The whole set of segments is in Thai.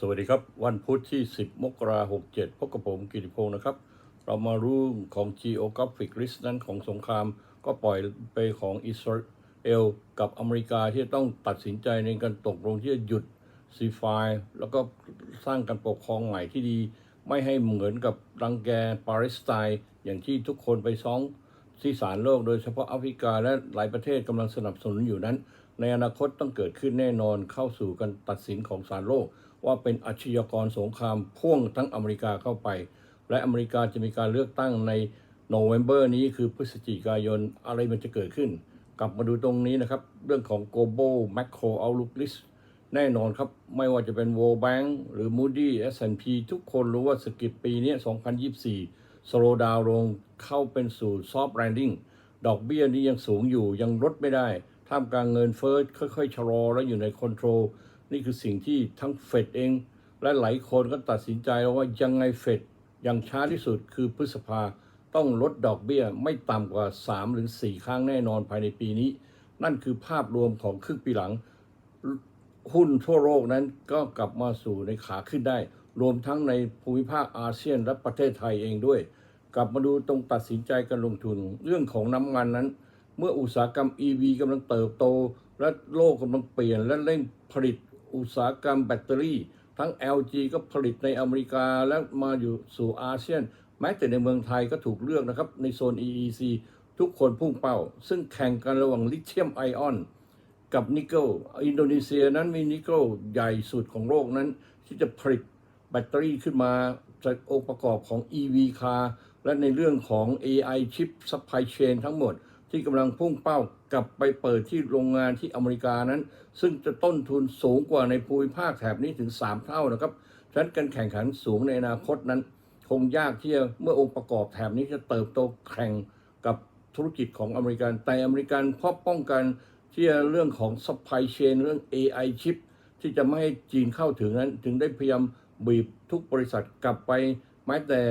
สวัสดีครับ วันพุธที่ 10 มกราคม67พบกับผมกิติพงศ์นะครับ เรามารู้ของ Geographic List นั้นของสงคราม ก็ปล่อยไปของอิสราเอลกับอเมริกาที่ต้องตัดสินใจในการตกลงที่จะหยุดซีไฟแล้วก็สร้างการปกครองใหม่ที่ดี ไม่ให้เหมือนกับรังแกปาเลสไตน์อย่างที่ทุกคนไปซ้องที่ศาลโลกโดยเฉพาะแอฟริกาและหลายประเทศกำลังสนับสนุนอยู่นั้น ในอนาคตต้องเกิดขึ้นแน่นอนเข้าสู่การตัดสินของศาลโลก ว่าเป็นอาชญากรสงครามพ่วงทั้งอเมริกาเข้าไป และอเมริกาจะมีการเลือกตั้งในโนเวม ber นี้คือพฤศจิกายนอะไรมันจะเกิดขึ้น กลับมาดูตรงนี้นะครับ เรื่องของ global macro outlook list แน่นอนครับ ไม่ว่าจะเป็น World Bank หรือ Moody S&P ทุกคนรู้ว่าสกิปปีนี้ 2024 สโลดาวลงเข้าเป็นสู่ soft landing ดอกเบี้ยนี้ยังสูงอยู่ยังลดไม่ได้ ท่ามกลางเงินเฟ้อค่อยๆชะลอและอยู่ในคอนโทรลนี่คือสิ่งที่ทั้งเฟดเอง และหลายคนก็ตัดสินใจแล้วว่ายังไงเฟดอย่างช้าที่สุดคือพฤษภาต้องลดดอกเบี้ยไม่ต่ำกว่า 3 หรือ 4 ครั้งแน่นอนภายในปีนี้ นั่นคือภาพรวมของครึ่งปีหลัง หุ้นทั่วโลกนั้นก็กลับมาสู่ในขาขึ้นได้ รวมทั้งในภูมิภาคอาเซียนและประเทศไทยเองด้วย กลับมาดูตรงตัดสินใจการลงทุน เรื่องของน้ำมันนั้น เมื่ออุตสาหกรรม EV กำลังเติบโต และโลกกำลังเปลี่ยน และเร่งผลิตอุตสาหกรรมแบตเตอรี่ ทั้ง LG ก็ผลิตในอเมริกาและมาอยู่สู่อาเซียน แม้แต่ในเมืองไทยก็ถูกเลือกนะครับในโซน EEC ทุกคนพุ่งเป้า ซึ่งแข่งกันระหว่างลิเธียมไอออนกับนิกเกิลอินโดนีเซียนั้นมีนิกเกิลใหญ่สุดของโลกนั้น ที่จะผลิตแบตเตอรี่ขึ้นมาจากองค์ประกอบของ EV car และในเรื่องของ AI chip supply chain ทั้งหมด ที่กำลังพุ่งเป้ากลับไปเปิดที่โรงงานที่อเมริกานั้น ซึ่งจะต้นทุนสูงกว่าในภูมิภาคแถบนี้ถึง 3 เท่านะครับฉะนั้นการแข่งขันสูงในอนาคตนั้น คงยากที่จะเมื่อองค์ประกอบแถบนี้จะเติบโตแข่งกับธุรกิจของอเมริกันแต่อเมริกันเพราะป้องกันที่เรื่องของ supply chain เรื่อง AI chip ที่จะไม่ให้จีนเข้าถึงนั้น ถึงได้พยายามบีบทุกบริษัทกลับไปแม้แต่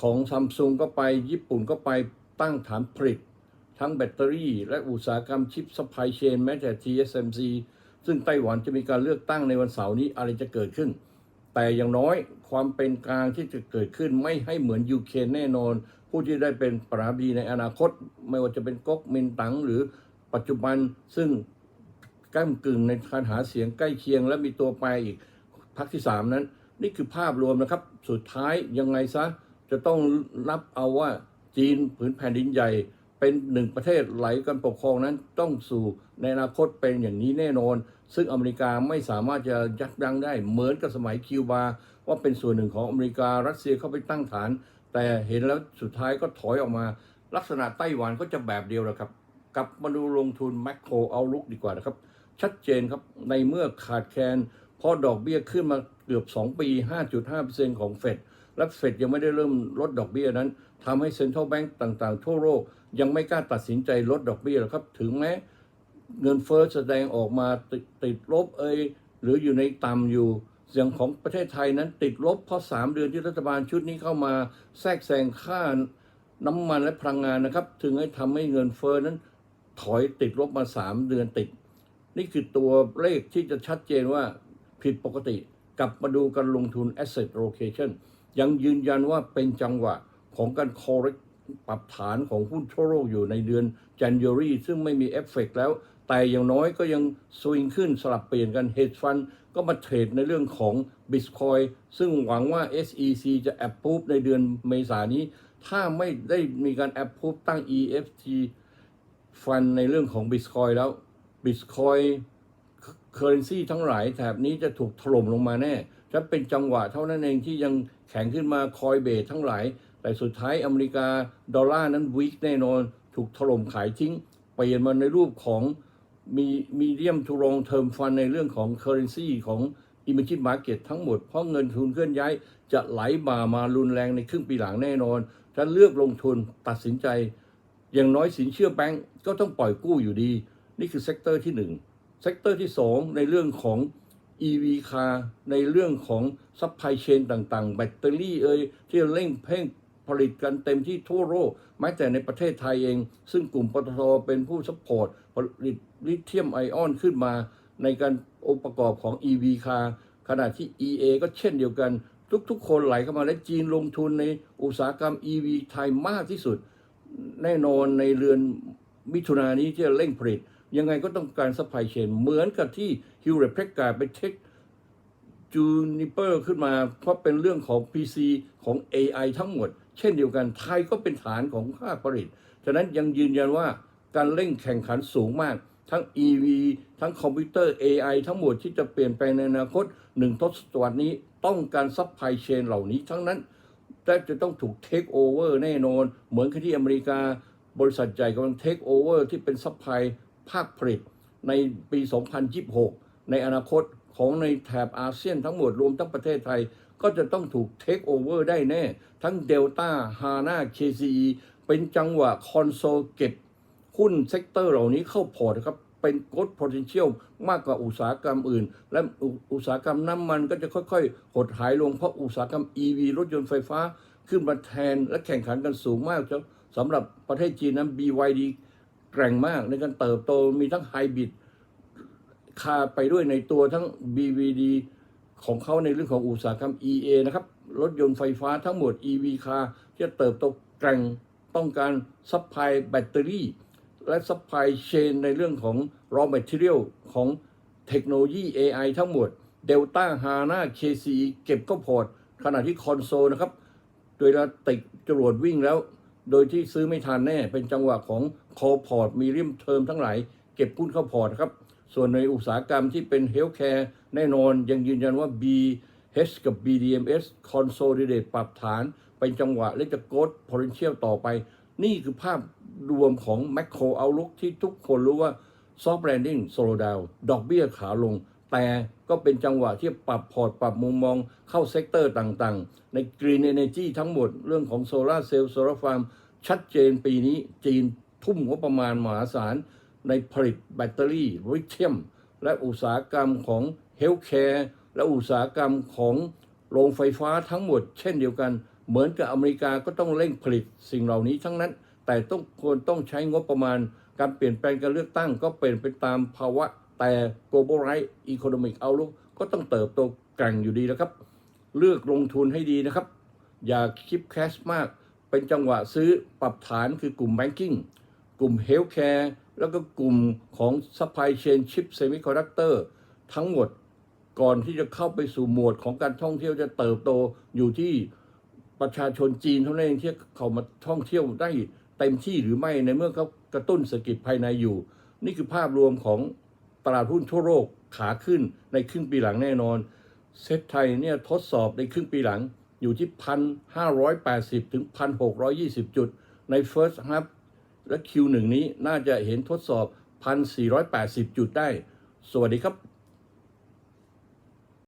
ของซัมซุงก็ไปญี่ปุ่นก็ไปตั้งฐานผลิต ทั้งแบตเตอรี่และอุตสาหกรรมชิปซัพพลายเชนแม้แต่ TSMC ซึ่งไต้หวันจะมีการเลือกตั้งในวันเสาร์นี้อะไรจะเกิดขึ้น แต่อย่างน้อยความเป็นกลางที่จะเกิดขึ้นไม่ให้เหมือนยูเครนแน่นอน ผู้ที่ได้เป็นปราบดีในอนาคต ไม่ว่าจะเป็นก๊กมินตั๋งหรือปัจจุบันซึ่งก้ากึ่งในการหาเสียงใกล้เคียง และมีตัวแปอีกพรรคที่ 3 นั้น นี่คือภาพรวมนะครับ สุดท้ายยังไงซะ จะต้องรับเอาว่าจีนผืนแผ่นดินใหญ่ เป็นหนึ่งประเทศไหลกันปกครองนั้นต้องสู่ในอนาคตเป็นอย่างนี้แน่นอน ซึ่งอเมริกาไม่สามารถจะยับยั้งได้เหมือนกับสมัยคิวบา ว่าเป็นส่วนหนึ่งของอเมริการัสเซียเข้าไปตั้งฐาน แต่เห็นแล้วสุดท้ายก็ถอยออกมา ลักษณะไต้หวันก็จะแบบเดียวแหละครับกลับมาดูลงทุนแม c โ r รเอาลุกดีกว่านะครับ ชัดเจนครับในเมื่อขาดแคลนเพราะดอกเบี้ยขึ้นมาเกือบ 2 ปี 5.5%ของเฟด และเฟดยังไม่ได้เริ่มลดดอกเบี้ยนั้นทำให้เซ็นทรัลแบงก์ต่างๆ ทั่วโลกยังไม่กล้าตัดสินใจลดดอกเบี้ยหรอกครับ ถึงแม้เงินเฟ้อแสดงออกมาติดติดลบเอยหรืออยู่ในต่ำอยู่อย่างของประเทศไทยนั้นติดลบเพราะ 3 เดือนที่รัฐบาลชุดนี้เข้ามาแทรกแซงค่าน้ำมันและพลังงานนะครับ ถึงให้ทำให้เงินเฟ้อนั้นถอยติดลบมา 3 เดือนติด นี่คือตัวเลขที่จะชัดเจนว่าผิดปกติกลับมาดูการลงทุน asset location ยังยืนยันว่าเป็นจังหวะของการ correct ปรับฐานของหุ้นทั่วโลกอยู่ในเดือน January ซึ่งไม่มีเอฟเฟกแล้ว แต่อย่างน้อยก็ยังสวิงขึ้นสลับเปลี่ยนกัน hedge fund ก็มาเทรดในเรื่องของ Bitcoin ซึ่งหวังว่า SEC จะ approve ในเดือนเมษายนนี้ ถ้าไม่ได้มีการ approve ตั้ง EFT ฟันในเรื่องของ Bitcoin แล้ว Bitcoin Currency ทั้งหลายแถบนี้จะถูกถล่มลงมาแน่ จะเป็นจังหวะเท่านั้นเองที่ยังแข็งขึ้นมาคอยเบสทั้งหลาย แต่สุดท้ายอเมริกาดอลลาร์นั้นวิกแน่นอน ถูกถล่มขายทิ้ง เปลี่ยนมาในรูปของมีมีเดียมทูรงเทอมฟันในเรื่องของ Currency ของ Emerging Market ทั้งหมด เพราะเงินทุนเคลื่อนย้าย จะไหลบ่ามารุนแรงในครึ่งปีหลังแน่นอนถ้าเลือกลงทุนตัดสินใจ อย่างน้อยสินเชื่อแบงก์ก็ต้องปล่อยกู้อยู่ดี นี่คือเซกเตอร์ที่หนึ่งเซกเตอร์ที่สองในเรื่องของ EV car ในเรื่องของซัพพลายเชนต่างๆ แบตเตอรี่เอ่ยที่เร่งเพ่งผลิตกันเต็มที่ทั่วโลกแม้แต่ในประเทศไทยเอง ซึ่งกลุ่มปตทเป็นผู้ซัพพอร์ตผลิตลิเธียมไอออนขึ้นมา ในการองค์ประกอบของ EV car ขขณะที่ EA ก็เช่นเดียวกัน ทุกๆ คนไหลเข้ามาและจีนลงทุนในอุตสาหกรรม EV ไทยมากที่สุด แน่นอนในเรือนมิถุนายนนี้ที่จะเร่งผลิต ยังไงก็ต้องการซัพพลายเชนเหมือนกับที่ฮิวเร p เพกกาไปเทคจูนิเปอร์ขึ้นมาเพราะเป็นเรื่องของ PC ของ AI ทั้งหมด เช่นเดียวกันไทยก็เป็นฐานของภาคผลิต ฉะนั้นยังยืนยันว่าการเร่งแข่งขันสูงมาก ทั้ง EV ทั้งคอมพิวเตอร์ AI ทั้งหมดที่จะเปลี่ยนแปในอนาคตหนึ่งทศวรรษนี้ต้องการซัพพลายเชนเหล่านี้ทั้งนั้นแต่จะต้องถูกเทคโอเวอร์แน่นอน เหมือนกับที่อเมริกา บริษัทใหญ่กำลังเทคโอเวอร์ที่เป็นซัพพลาย ภาคผลิตในปี 2026 ในอนาคตของในแถบอาเซียนทั้งหมดรวมทั้งประเทศไทย ก็จะต้องถูกเทคโอเวอร์ได้แน่ ทั้งเดลต้าฮาน่า KCE เป็นจังหวะคอนโซลเก็บหุ้นเซกเตอร์เหล่านี้เข้าพอร์ตครับเป็น growth potential มากกว่าอุตสาหกรรมอื่น และอุตสาหกรรมน้ำมันก็จะค่อยๆ หดหายลงเพราะอุตสาหกรรม EV รถยนต์ไฟฟ้า ขึ้นมาแทนและแข่งขันกันสูงมากสำหรับประเทศจีนนั้น BYD แกร่งมากในการเติบโตมีทั้งไฮบริดคาไปด้วยในตัวทั้ง BVD ของเขาในเรื่องของอุตสาหกรรม EA นะครับ รถยนต์ไฟฟ้าทั้งหมด EV คาที่จะเติบโตแกร่งต้องการซัพพลายแบตเตอรี่ และซัพพลายเชนในเรื่องของ raw material ของเทคโนโลยี AI ทั้งหมด Delta HANA KCE เก็บก็พอร์ตขณะที่คอนโซลนะครับ โดยเราติดจรวดวิ่งแล้ว โดยที่ซื้อไม่ทันแน่ เป็นจังหวะของคอพอร์ตมีริมเทอมทั้งหลาย เก็บหุ้นเข้าพอร์ตครับ ส่วนในอุตสาหกรรมที่เป็นเฮลท์แคร์แน่นอนยังยืนยันว่า BH กับ BDMs Consolidate ปรับฐาน เป็นจังหวะและจะโกด potential ต่อไป นี่คือภาพรวมของ Macro Outlook ที่ทุกคนรู้ว่า Soft Landing Slow Down ดอกเบี้ยขาลง แต่ก็เป็นจังหวะที่ปรับพอร์ตปรับมุมมองเข้าเซกเตอร์ต่างๆ ใน Green Energy ทั้งหมดเรื่องของ Solar Cell Solar Farm ชัดเจนปีนี้จีนทุ่มงบประมาณมหาศาล ในผลิตแบตเตอรี่ลิเธียม และอุตสาหกรรมของเฮลท์แคร์และอุตสาหกรรมของโรงไฟฟ้าทั้งหมด เช่นเดียวกัน เหมือนกับอเมริกาก็ต้องเร่งผลิตสิ่งเหล่านี้ทั้งนั้น แต่ต้องควรต้องใช้งบประมาณ การเปลี่ยนแปลงการเลือกตั้งก็เป็นไปตามภาวะแต่ globalize economic outlook ก็ต้องเติบโตแกร่งอยู่ดีนะครับ เลือกลงทุนให้ดีนะครับ อย่าคิปแคชมาก เป็นจังหวะซื้อปรับฐานคือกลุ่ม Banking กลุ่ม Healthcare แล้วก็กลุ่มของ Supply Chain Chip Semiconductor ทั้งหมดก่อนที่จะเข้าไปสู่หมวดของการท่องเที่ยวจะเติบโตอยู่ที่ประชาชนจีนเท่านั้นเองที่เขามาท่องเที่ยวได้เต็มที่หรือไม่ในเมื่อเขากระตุ้นเศรษฐกิจภายในอยู่ นี่คือภาพรวมของตลาดหุ้นทั่วโลกขาขึ้นในครึ่งปีหลังแน่นอน เซ็ตไทยเนี่ยทดสอบในครึ่งปีหลัง อยู่ที่พันห้าร้อยแปดสิบถึงพันหกร้อยี่สิบจุด ใน First Half และ Q1 นี้น่าจะเห็นทดสอบพันสี่ร้อยแปดสิบจุดได้ สวัสดีครับ